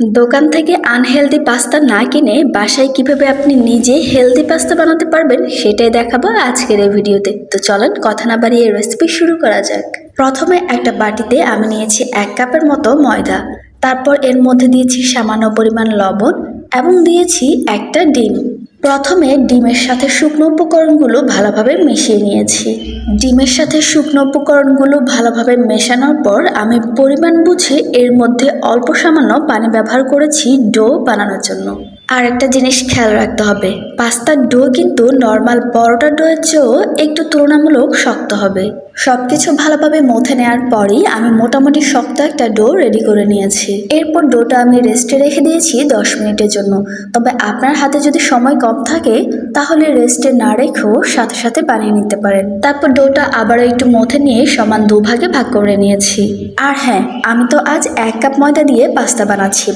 দোকান থেকে unhealthy pasta না কিনে বাসায় কীভাবে আপনি নিজে হেলদি পাস্তা বানাতে পারবেন সেটাই দেখাবো আজকের এই ভিডিওতে। তো চলেন কথা না বাড়িয়ে রেসিপি শুরু করা যাক। প্রথমে একটা বাটিতে আমি নিয়েছি এক কাপের মতো ময়দা। তারপর এর মধ্যে দিয়েছি সামান্য পরিমাণ লবণ এবং দিয়েছি একটা ডিম। প্রথমে ডিমের সাথে শুকনো উপকরণগুলো ভালোভাবে মিশিয়ে নিয়েছি। ডিমের সাথে শুকনো উপকরণগুলো ভালোভাবে মেশানোর পর আমি পরিমাণ বুঝে এর মধ্যে অল্প সামান্য পানি ব্যবহার করেছি ডো বানানোর জন্য। আর একটা জিনিস খেয়াল রাখতে হবে। পাস্তার ডো কিন্তু নর্মাল পরোটা ডোয়ের চেয়েও একটু তুলনামূলক শক্ত হবে। সব কিছু ভালোভাবে মথে নেওয়ার পরই আমি মোটামুটি শক্ত একটা ডো রেডি করে নিয়েছি। এরপর ডোটা আমি রেস্টে রেখে দিয়েছি দশ মিনিটের জন্য। তবে আপনার হাতে যদি সময় কম থাকে, তাহলে রেস্টে না রেখেও সাথে সাথে বানিয়ে নিতে পারেন। তারপর ডোটা আবারও একটু মথে নিয়ে সমান দুভাগে ভাগ করে নিয়েছি। আর হ্যাঁ আমি তো আজ এক কাপ ময়দা দিয়ে পাস্তা বানাচ্ছি।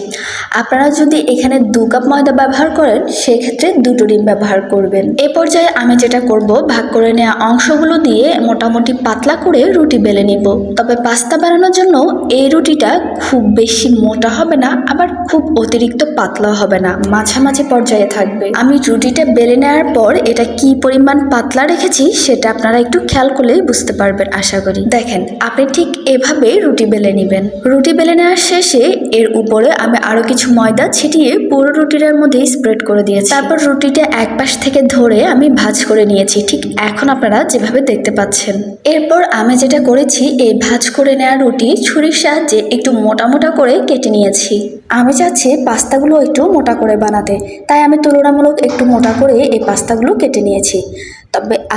আপনারা যদি এখানে দু কাপ ময়দা ব্যবহার করেন, সেক্ষেত্রে দুটো ডিম ব্যবহার করবেন। এ পর্যায়ে আমি যেটা করব, ভাগ করে নেওয়া অংশগুলো দিয়ে মোটামুটি পাতলা করে রুটি বেলে নিব। তবে পাস্তা বানানোর জন্য এই রুটিটা খুব বেশি মোটা হবে না, আবার খুব অতিরিক্ত পাতলাও হবে না, মাঝামাঝি পর্যায়ে থাকবে। আমি রুটিটা বেলে নেওয়ার পর এটা কি পরিমাণ পাতলা রেখেছি, সেটা আপনারা একটু খেয়াল করলেই বুঝতে পারবেন, আশা করি। দেখেন, আপনি ঠিক এভাবে রুটি বেলে নেবেন। রুটি বেলে নেওয়ার শেষে এর উপরে আমি আরও কিছু ময়দা ছিটিয়ে পুরো রুটিটার মধ্যে স্প্রেড করে দিয়েছি। তারপর রুটিটা এক পাশ থেকে ধরে আমি ভাজ করে নিয়েছি। ঠিক এখন আপনারা যেভাবে দেখতে পাচ্ছেন। এরপর আমি যেটা করেছি, এই ভাজ করে নেওয়া রুটি ছুরির সাহায্যে একটু মোটা মোটা করে কেটে নিয়েছি। আমি চাচ্ছি পাস্তাগুলো একটু মোটা করে বানাতে। তাই আমি তুলনামূলক একটু মোটা করে এই পাস্তাগুলো কেটে নিয়েছি।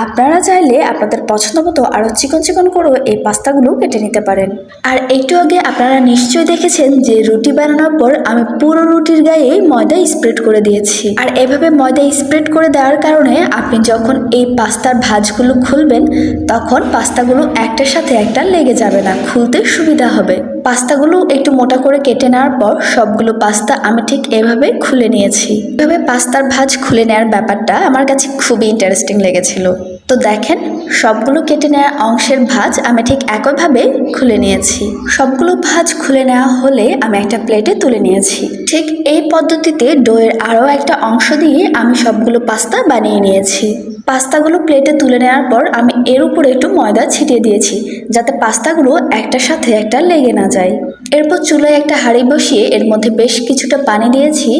আপনারা চাইলে আপনাদের পছন্দ মতো আরও চিকন চিকন করেও এই পাস্তাগুলো কেটে নিতে পারেন। আর একটু আগে আপনারা নিশ্চয়ই দেখেছেন যে রুটি বানানোর পর আমি পুরো রুটির গায়ে ময়দা স্প্রেড করে দিয়েছি। আর এভাবে ময়দা স্প্রেড করে দেওয়ার কারণে আপনি যখন এই পাস্তার ভাজগুলো খুলবেন, তখন পাস্তাগুলো একটার সাথে একটা লেগে যাবে না, খুলতে সুবিধা হবে। পাস্তাগুলো একটু মোটা করে কেটে নেওয়ার পর সবগুলো পাস্তা আমি ঠিক এভাবে খুলে নিয়েছি। এভাবে পাস্তার ভাজ খুলে নেওয়ার ব্যাপারটা আমার কাছে খুবই ইন্টারেস্টিং লেগেছিল। তো দেখেন, সবগুলো কেটে নেওয়া অংশের ভাজ আমি ঠিক একইভাবে খুলে নিয়েছি। সবগুলো ভাজ খুলে নেওয়া হলে আমি একটা প্লেটে তুলে নিয়েছি। ঠিক এই পদ্ধতিতে ডোয়ের আরও একটা অংশ দিয়ে আমি সবগুলো পাস্তা বানিয়ে নিয়েছি। পাস্তাগুলো প্লেটে তুলে নেওয়ার পর আমি এর উপরে একটু ময়দা ছিটিয়ে দিয়েছি, যাতে পাস্তাগুলো একটার সাথে একটা লেগে না যায়। এরপর চুলায় একটা হাঁড়ি বসিয়ে এর মধ্যে বেশ কিছুটা পানি দিয়েছি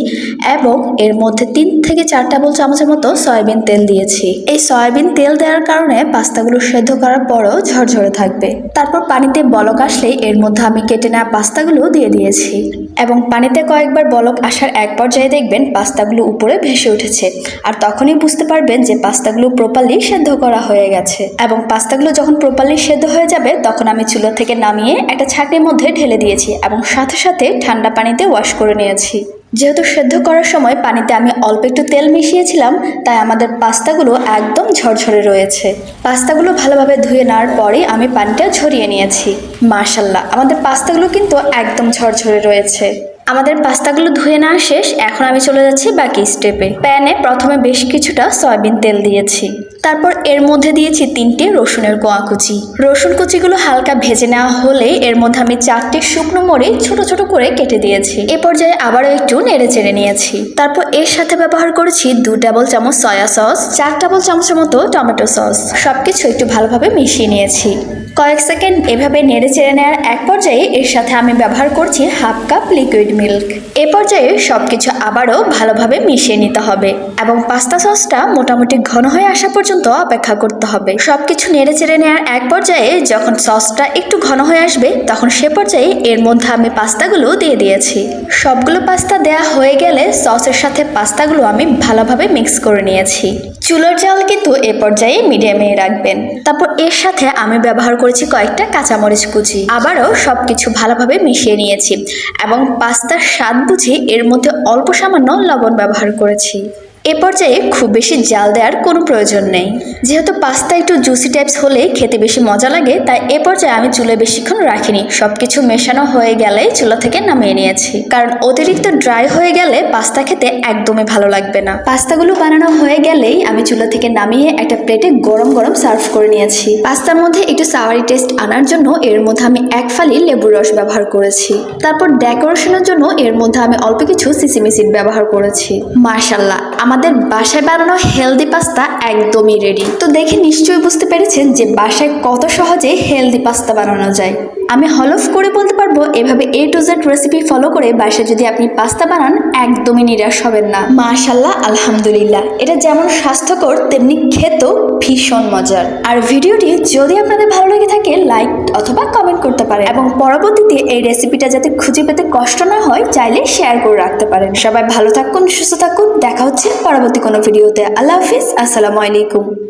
এবং এর মধ্যে তিন থেকে চার টেবিল চামচের মতো সয়াবিন তেল দিয়েছি। এই সয়াবিন তেল দেওয়ার কারণে পাস্তাগুলো সেদ্ধ করার পরও ঝরঝরে থাকবে। তারপর পানিতে বলক আসলে এর মধ্যে আমি কেটে নেওয়া পাস্তাগুলো দিয়ে দিয়েছি। এবং পানিতে কয়েকবার বলক আসার এক পর্যায়ে দেখবেন পাস্তাগুলো উপরে ভেসে উঠেছে। আর তখনই বুঝতে পারবেন যে পাস্তাগুলো প্রপারলি সেদ্ধ করা হয়ে গেছে। এবং পাস্তাগুলো যখন প্রপারলি সেদ্ধ হয়ে যাবে, তখন আমি চুলো থেকে নামিয়ে একটা ছাঁকনির মধ্যে ঢেলে দিয়েছি এবং সাথে সাথে ঠান্ডা পানিতে ওয়াশ করে নিয়েছি। যেহেতু সেদ্ধ করার সময় পানিতে আমি অল্প একটু তেল মিশিয়েছিলাম, তাই আমাদের পাস্তাগুলো একদম ঝরঝরে রয়েছে। পাস্তাগুলো ভালোভাবে ধুয়ে নেওয়ার পরে আমি পানিটা ঝরিয়ে নিয়েছি। মার্শাল্লাহ আমাদের পাস্তাগুলো কিন্তু একদম ঝরঝরে রয়েছে। আমাদের পাস্তাগুলো ধুয়ে নেওয়া শেষ, এখন আমি চলে যাচ্ছি বাকি স্টেপে প্যানে প্রথমে বেশ কিছুটা সয়াবিন তেল দিয়েছি। তারপর এর মধ্যে দিয়েছি তিনটে রসুনের কোয়া কুচি। রসুন কুচিগুলো হালকা ভেজে নেওয়া হলে এর মধ্যে আমি চারটে শুকনো মরিচ ছোট ছোট করে কেটে দিয়েছি। এ পর্যায়ে আবারও একটু নেড়ে চেড়ে নিয়েছি। তারপর এর সাথে ব্যবহার করেছি দু টেবিল চামচ সয়া সস চার টেবিল চামচের মতো টমেটো সস সবকিছু একটু ভালোভাবে মিশিয়ে নিয়েছি। কয়েক সেকেন্ড এভাবে নেড়ে চেড়ে নেওয়ার এক পর্যায়ে এর সাথে আমি ব্যবহার করছি হাফ কাপ লিকুইড মিল্ক এ পর্যায়ে সব কিছু আবারও ভালোভাবে মিশিয়ে নিতে হবে এবং পাস্তা সসটা মোটামুটি ঘন হয়ে আসা পর্যন্ত অপেক্ষা করতে হবে। সব কিছু নেড়ে চেড়ে নেওয়ার এক পর্যায়ে যখন সসটা একটু ঘন হয়ে আসবে, তখন সে পর্যায়ে এর মধ্যে আমি পাস্তাগুলো দিয়ে দিয়েছি। সবগুলো পাস্তা দেয়া হয়ে গেলে সসের সাথে পাস্তাগুলো আমি ভালোভাবে মিক্স করে নিয়েছি। চুলোর জাল কিন্তু এ পর্যায়ে মিডিয়ামে রাখবেন। তারপর এর সাথে আমি ব্যবহার করেছি কয়েকটা কাঁচামরিচ কুচি। আবারও সব কিছু ভালোভাবে মিশিয়ে নিয়েছি এবং পাস্তার স্বাদ বুঝে এর মধ্যে অল্প সামান্য লবণ ব্যবহার করেছি। এ পর্যায়ে খুব বেশি জাল দেওয়ার কোনো প্রয়োজন নেই। যেহেতু পাস্তা একটু জুসি টাইপস হলে খেতে বেশি মজা লাগে, তাই এ পর্যায়ে আমি চুলে বেশিক্ষণ রাখিনি। সব কিছু মেশানো হয়ে গেলে চুলা থেকে নামিয়ে নিয়েছি। কারণ অতিরিক্ত ড্রাই হয়ে গেলে পাস্তা খেতে একদমই ভালো লাগবে না। পাস্তাগুলো বানানো হয়ে গেলেই আমি চুলা থেকে নামিয়ে একটা প্লেটে গরম গরম সার্ভ করে নিয়েছি। পাস্তার মধ্যে একটু সাওয়ারি টেস্ট আনার জন্য এর মধ্যে আমি এক ফালি লেবুর রস ব্যবহার করেছি। তারপর ডেকোরেশনের জন্য এর মধ্যে আমি অল্প কিছু সিসিমি সিড ব্যবহার করেছি। মার্শাল্লাহ আমাদের বাসায় বানানো হেলদি পাস্তা একদমই রেডি তো দেখে নিশ্চয়ই বুঝতে পেরেছেন যে বাসায় কত সহজে হেলদি পাস্তা বানানো যায়। আমি হলফ করে বলতে পারব, এভাবে A to Z recipe follow করে বাসায় যদি আপনি পাস্তা বানান, একদমই নিরাশ হবেন না। মাশাল্লাহ আলহামদুলিল্লাহ। এটা যেমন স্বাস্থ্যকর, তেমনি খেতেও ভীষণ মজার। আর ভিডিওটি যদি আপনাদের ভালো লেগে থাকে, লাইক অথবা কমেন্ট করতে পারেন। এবং পরবর্তীতে এই রেসিপিটা যাতে খুঁজে পেতে কষ্ট না হয়, চাইলে শেয়ার করে রাখতে পারেন। সবাই ভালো থাকুন, সুস্থ থাকুন। দেখা হচ্ছে পরবর্তী কোনো ভিডিওতে আল্লাহ হাফিজ, আসসালামু আলাইকুম।